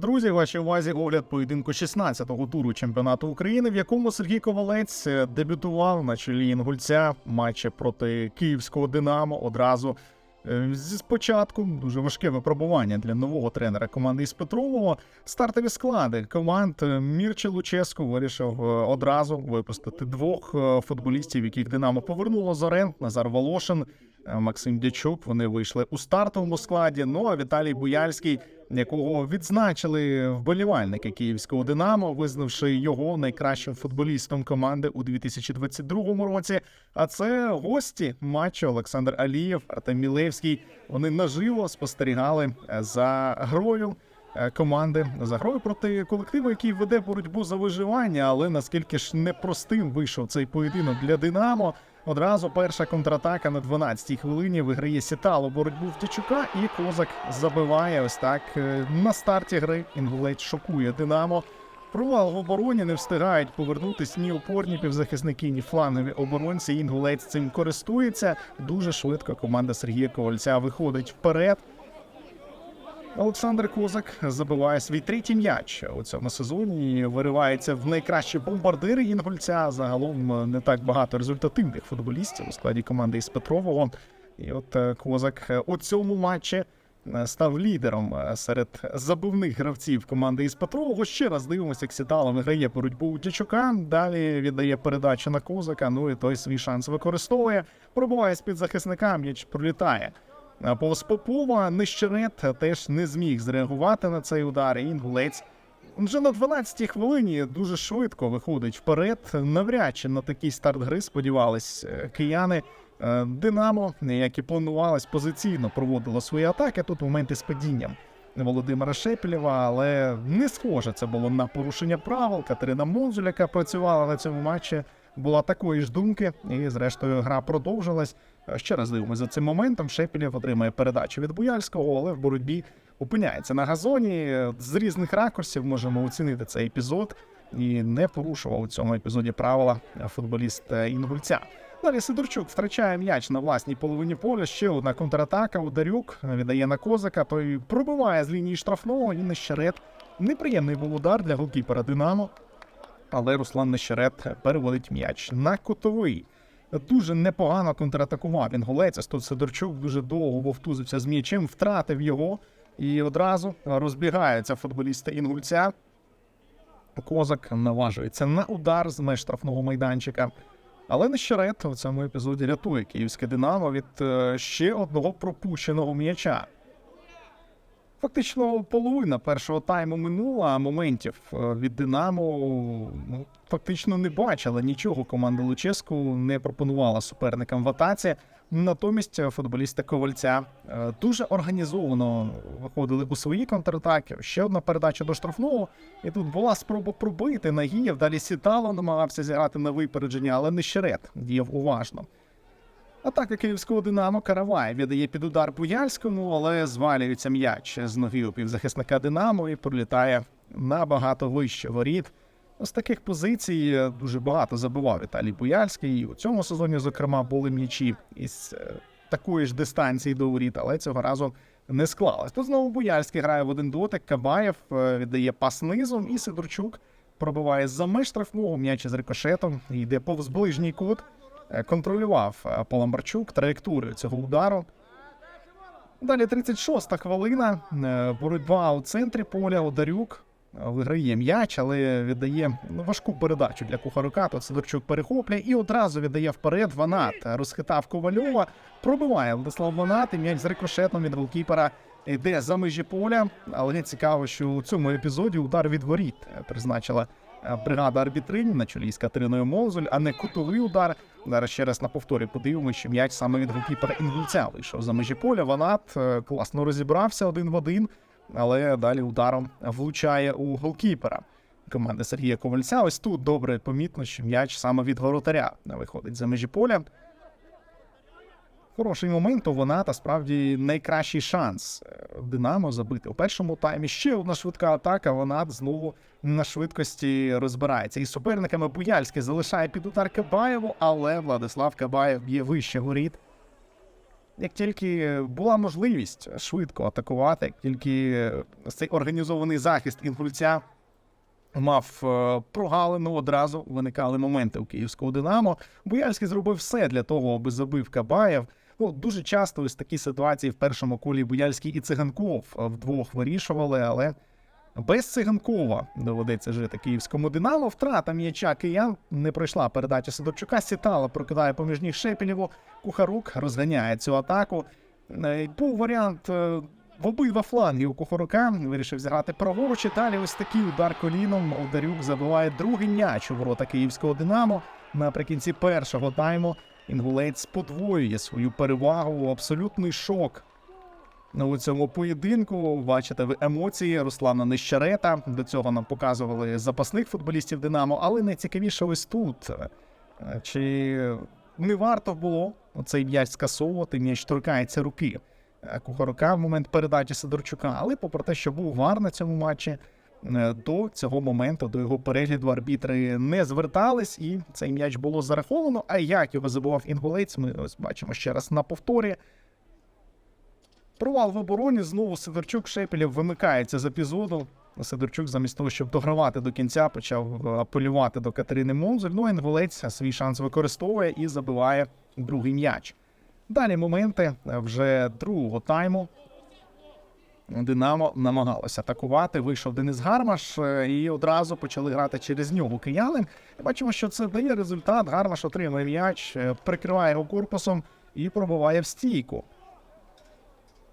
Друзі, вашій увазі огляд поєдинку 16-го туру чемпіонату України, в якому Сергій Ковалець е, дебютував на чолі інгульця матчі проти київського Динамо. Одразу е, зі спочатку дуже важке випробування для нового тренера команди із Петрового. Стартові склади команд е, Мірче Луческо вирішив одразу випустити двох футболістів, яких Динамо повернуло з орен. Назар Волошин, Максим Дячук. Вони вийшли у стартовому складі. Ну а Віталій Буяльський, якого відзначили вболівальники київського Динамо, визнавши його найкращим футболістом команди у 2022 році. А це гості матчу Олександр Алієв, Артем Мілевський. Вони наживо спостерігали е, за грою. е, Команди за грою проти колективу, який веде боротьбу за виживання, але наскільки ж непростим вийшов цей поєдинок для Динамо. Одразу перша контратака на 12-й хвилині виграє Сітало боротьбу в Тячука, і Козак забиває ось так е, на старті гри. Інгулець шокує Динамо. Провал в обороні не встигають повернутись ні опорні півзахисники, ні флангові оборонці. Інгулець цим користується. Дуже швидко команда Сергія Ковальця виходить вперед. Олександр Козак забиває свій третій м'яч у цьому сезоні. Виривається в найкращі бомбардири інгульця. Загалом е, не так багато результативних футболістів у складі команди із Петрового. І от е, Козак е, у цьому матчі став лідером серед забивних гравців команди із Петрового. Ще раз дивимося, як Сітало виграє боротьбу у Дячука. Далі віддає передачу на Козака. Ну і той свій шанс використовує. Пробуває з-під захисника, м'яч пролітає. Повз Попова Нищерет теж не зміг зреагувати на цей удар. І інгулець вже на 12-й хвилині дуже швидко виходить вперед. Навряд чи на такий старт гри сподівались е, кияни. Е, Динамо, як і планувалось, позиційно проводило свої атаки. Тут моменти з падінням Володимира Шепелєва, але не схоже це було на порушення правил. Катерина Монзуль, яка працювала на цьому матчі, була такої ж думки, і зрештою гра продовжилась. Ще раз дивимося за цим моментом. Шепелєв отримає передачу від Буяльського, але в боротьбі опиняється на газоні. З різних ракурсів можемо оцінити цей епізод. І не порушував у цьому епізоді правила футболіст е, Інгульця. Далі Сидорчук втрачає м'яч на власній половині поля. Ще одна контратака. Ударюк віддає на козака. Той пробиває з лінії штрафного і Нещерет. Неприємний був удар для голкіпера Динамо. Але Руслан Нещерет переводить м'яч на кутовий. Дуже непогано контратакував інгулець. Тут Сидорчук дуже довго вовтузився з м'ячем, втратив його і одразу розбігаються футболісти інгульця. Козак наважується на удар з меж штрафного майданчика. Але Нещерет у цьому епізоді рятує київське Динамо від е, ще одного пропущеного м'яча. Фактично половина першого тайму минула, а моментів е, від Динамо ну, фактично не бачила нічого. Команда Луческу не пропонувала суперникам в атаці. Натомість футболісти Ковальця е, дуже організовано виходили у свої контратаки. Ще одна передача до штрафного. І тут була спроба пробити Нагієв. Далі Сітало намагався зіграти на випередження, але не щерет діяв уважно. Атака київського Динамо Каравай віддає під удар Буяльському, але звалюється м'яч з ноги у півзахисника Динамо і пролітає набагато вище воріт. З таких позицій дуже багато забивав Віталій Буяльський. І у цьому сезоні, зокрема, були м'ячі із е, такої ж дистанції до воріт, але цього разу не склалось. Тут знову Буяльський грає в один дотик. Кабаєв е, віддає пас низом, і Сидорчук пробиває за меж штрафного м'яч з рикошетом. Йде повз ближній кут. Е, Контролював е, Паламарчук траєкторію цього удару. Далі 36-та хвилина. Е, Боротьба у центрі поля. Одарюк виграє м'яч, але віддає ну, важку передачу для Кухарука. Тут Сидорчук перехоплює і одразу віддає вперед. Ванат розхитав Ковальова. Пробиває Владислав Ванат. І м'яч з рикошетом від голкіпера йде за межі поля. Але цікаво, що у цьому епізоді удар від воріт призначила бригада арбітринів на чолі з Катериною Мозоль, а не кутовий удар. Зараз ще раз на повторі подивимося, що м'яч саме від голкіпера інгульця вийшов за межі поля. Ванат е, класно розібрався один в один, але далі ударом влучає у голкіпера. Команди Сергія Ковальця. Ось тут добре помітно, що м'яч саме від воротаря виходить за межі поля. Хороший момент у Ваната справді найкращий шанс е, Динамо забити у першому таймі. Ще одна швидка атака. Ванат знову на швидкості розбирається. І суперниками Буяльський залишає під удар Кабаєву, але Владислав Кабаєв б'є вище воріт. як тільки була можливість швидко атакувати, як тільки цей організований захист інгульця мав е, прогалину, одразу виникали моменти у київського Динамо. Буяльський зробив все для того, аби забив Кабаєв. Ну, дуже часто ось такі ситуації в першому колі Буяльський і Циганков е, вдвох вирішували, але без Циганкова доведеться жити київському Динамо. Втрата м'яча киян не пройшла передача Сидорчука. Сітала прокидає поміж ніг Шепелєву. Кухарук розганяє цю атаку. Е, Був варіант е, в обидва фланги у Кухарука. Вирішив зіграти праворуч. І далі ось такий удар коліном. Одарюк забиває другий м'яч у ворота київського Динамо. Наприкінці першого тайму інгулець подвоює свою перевагу. Абсолютний шок Ну, у цьому поєдинку бачите ви емоції Руслана Нещерета. До цього нам показували запасних футболістів Динамо, але найцікавіше ось тут. Чи не варто було цей м'яч скасовувати? М'яч торкається руки Кухарука в момент передачі Сидорчука. Але попри те, що був вар на цьому матчі, до цього моменту, до його перегляду, арбітри не звертались, і цей м'яч було зараховано. А як його забував інгулець, ми ось бачимо ще раз на повторі. Провал в обороні знову Сидорчук Шепелєв вимикається з епізоду. Сидорчук, замість того, щоб догравати до кінця, почав е, апелювати до Катерини Монзель. Ну, інгулець свій шанс використовує і забиває другий м'яч. Далі моменти е, вже другого тайму. Динамо намагалося атакувати. Вийшов Денис Гармаш е, і одразу почали грати через нього кияни. Бачимо, що це дає результат. Гармаш отримує м'яч, е, прикриває його корпусом і пробиває в стійку.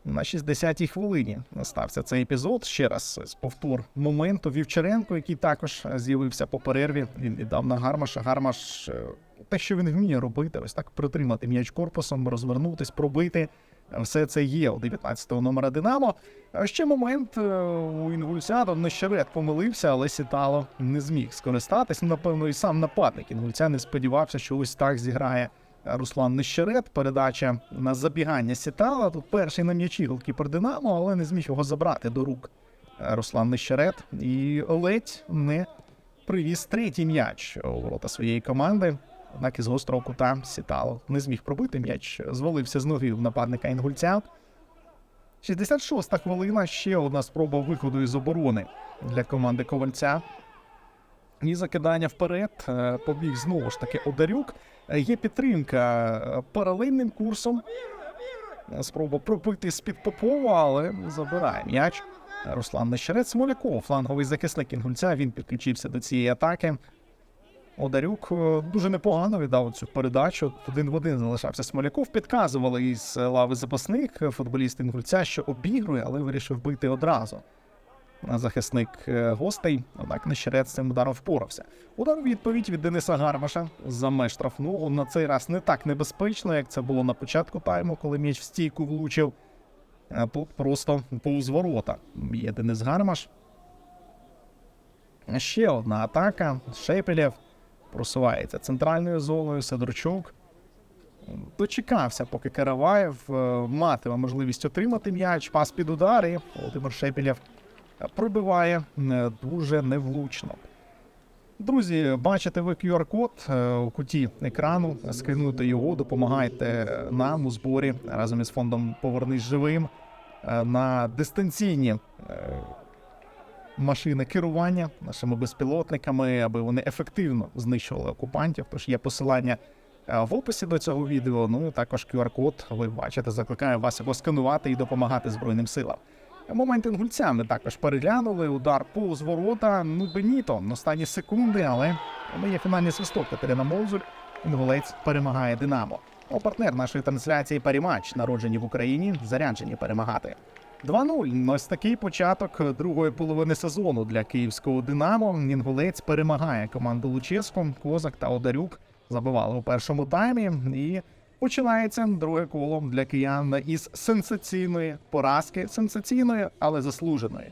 На 60-й хвилині стався цей епізод. Ще раз з повтор моменту Вівчаренко, який також з'явився по перерві. Він віддав на Гармаша. Гармаш е, те, що він вміє робити, ось так притримати м'яч корпусом, розвернутись, пробити. Все це є у 19-го номера Динамо. А ще момент е, у Інгульця Нещерет помилився, але Сітало не зміг скористатись. Напевно, і сам нападник Інгульця не сподівався, що ось так зіграє Руслан Нещерет. Передача на забігання Сітала. Тут перший на м'ячі голкіпер Динамо, але не зміг його забрати до рук Руслан Нещерет. І ледь не привіз третій м'яч у ворота своєї команди. Однак із гострого кута Сітало не зміг пробити м'яч, звалився з ноги в нападника Інгульця. 66-та хвилина. Ще одна спроба виходу із оборони для команди Ковальця. І закидання вперед. е, Побіг знову ж таки Одарюк. Е, Є підтримка е, паралельним курсом. Спроба пробити з-під Попова, але забирає м'яч. Руслан Нещерець Смоляков, фланговий захисник Інгульця. Він підключився до цієї атаки. Одарюк е, дуже непогано віддав цю передачу. Один в один залишався Смоляков. Підказували із лави запасних е, футболіст Інгульця, що обігрує, але вирішив бити одразу. Захисник е, гостей, однак Нещерець з цим ударом впорався. Удар відповідь від Дениса Гармаша за меж штрафного. На цей раз не так небезпечно, як це було на початку тайму, коли м'яч в стійку влучив. А тут просто повз ворота. Є Денис Гармаш. Ще одна атака. Шепелєв просувається центральною зоною. Сидорчук дочекався, поки Караваєв е, матиме можливість отримати м'яч. Пас під удар, і Володимир Шепелєв пробиває е, дуже невлучно. Друзі, бачите ви QR-код е, у куті екрану. Скануйте його, допомагайте нам у зборі разом із фондом Повернись живим на дистанційні машини керування нашими безпілотниками, аби вони ефективно знищували окупантів. Тож є посилання е, в описі до цього відео. Ну також QR-код. Ви бачите, закликаю вас його сканувати і допомагати Збройним силам. Момент інгульця ми також переглянули. Удар повз ворота. Ну Беніто останні секунди, але ми є фінальний свисток Катерина Молзуль. Інгулець перемагає Динамо. А партнер нашої трансляції Парімач, народжені в Україні, заряджені перемагати. 2-0. Ось такий початок другої половини сезону для київського Динамо. Інгулець перемагає команду Луческо, Козак та Одарюк. Забивали у першому таймі. І починається друге коло для киян із сенсаційної поразки, сенсаційної, але заслуженої.